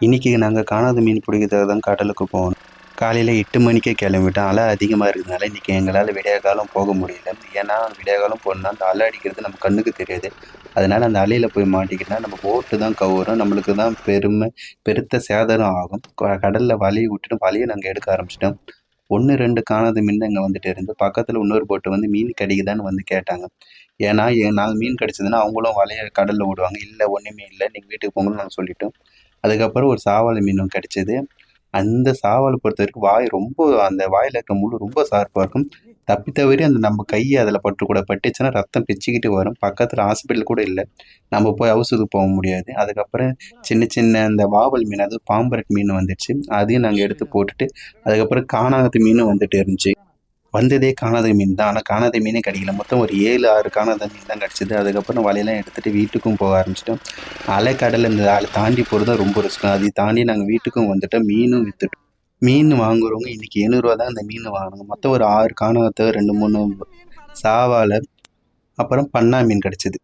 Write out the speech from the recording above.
இன்றைக்கி நாங்கள் காணாத மீன் பிடிக்கிறதுக்காக தான் கடலுக்கு போனோம் காலையில் எட்டு மணிக்கே கிளம்பிட்டோம் அலை அதிகமாக இருக்கிறதுனால இன்றைக்கி எங்களால் விடிய காலம் போக முடியல. ஏன்னா விடிய காலம் போனால் அந்த அலை அடிக்கிறது நம்ம கண்ணுக்கு தெரியாது. அதனால் அந்த அலையில் போய் மாட்டிக்கிட்டா நம்ம போட்டு தான் கவுரும். நம்மளுக்கு தான் பெருமை பெருத்த சேதாரம் ஆகும். க- கடல்ல வலையை விட்டுட்டு வலையை நாங்கள் எடுக்க ஆரம்பிச்சிட்டோம். ஒன்று ரெண்டு காணாத மீன் இங்கே வந்துட்டு இருந்து பக்கத்தில் இன்னொரு போட்டு வந்து மீன் கிடைக்குதான்னு வந்து கேட்டாங்க. ஏன்னா நாங்கள் மீன் கிடைச்சதுன்னா அவங்களும் வலையை கடலில் விடுவாங்க. இல்லை ஒன்றுமே இல்லை. நீங்கள் வீட்டுக்கு போங்கன்னு நாங்கள் சொல்லிட்டோம். அதுக்கப்புறம் ஒரு சாவாலை மீனும் கிடைச்சது. அந்த சாவலை பொறுத்த வரைக்கும் வாய் ரொம்ப அந்த வாயில் இருக்க முள் ரொம்ப ஷார்ப்பாக இருக்கும். தப்பி தவறி அந்த நம்ம கையை அதில் பட்டு கூட பட்டுச்சுன்னா ரத்தம் பிச்சுக்கிட்டு வரும். பக்கத்தில் ஹாஸ்பிட்டல் கூட இல்லை. நம்ம போய் அவசரத்துக்கு போக முடியாது. அதுக்கப்புறம் சின்ன சின்ன அந்த வாவல் மீன் அது பாம்பரட் மீன் வந்துடுச்சு. அதையும் நாங்கள் எடுத்து போட்டுட்டு அதுக்கப்புறம் காணாகத்து மீனும் வந்துட்டு இருந்துச்சு. வந்ததே காணாத மீன் தான். ஆனால் காணாத மீனே கிடைக்கல. மொத்தம் ஒரு ஏழு ஆறு காணாத மீன் தான் கிடச்சிது. அதுக்கப்புறம் வலையெல்லாம் எடுத்துகிட்டு வீட்டுக்கும் போக ஆரம்பிச்சிட்டோம். அலைக்கடல் இந்த அலை தாண்டி போகிறது தான் ரொம்ப ரிஸ்க் அதை தாண்டி நாங்கள் வீட்டுக்கும் வந்துட்டோம். மீனும் விற்றுட்டோம் மீன் வாங்குறவங்க இன்றைக்கி எழுநூறுவா தான் அந்த மீன் வாங்கினாங்க மொத்தம் ஒரு ஆறு காணாத ரெண்டு மூணு சாவாலை அப்புறம் பண்ணா மீன் கிடச்சிது.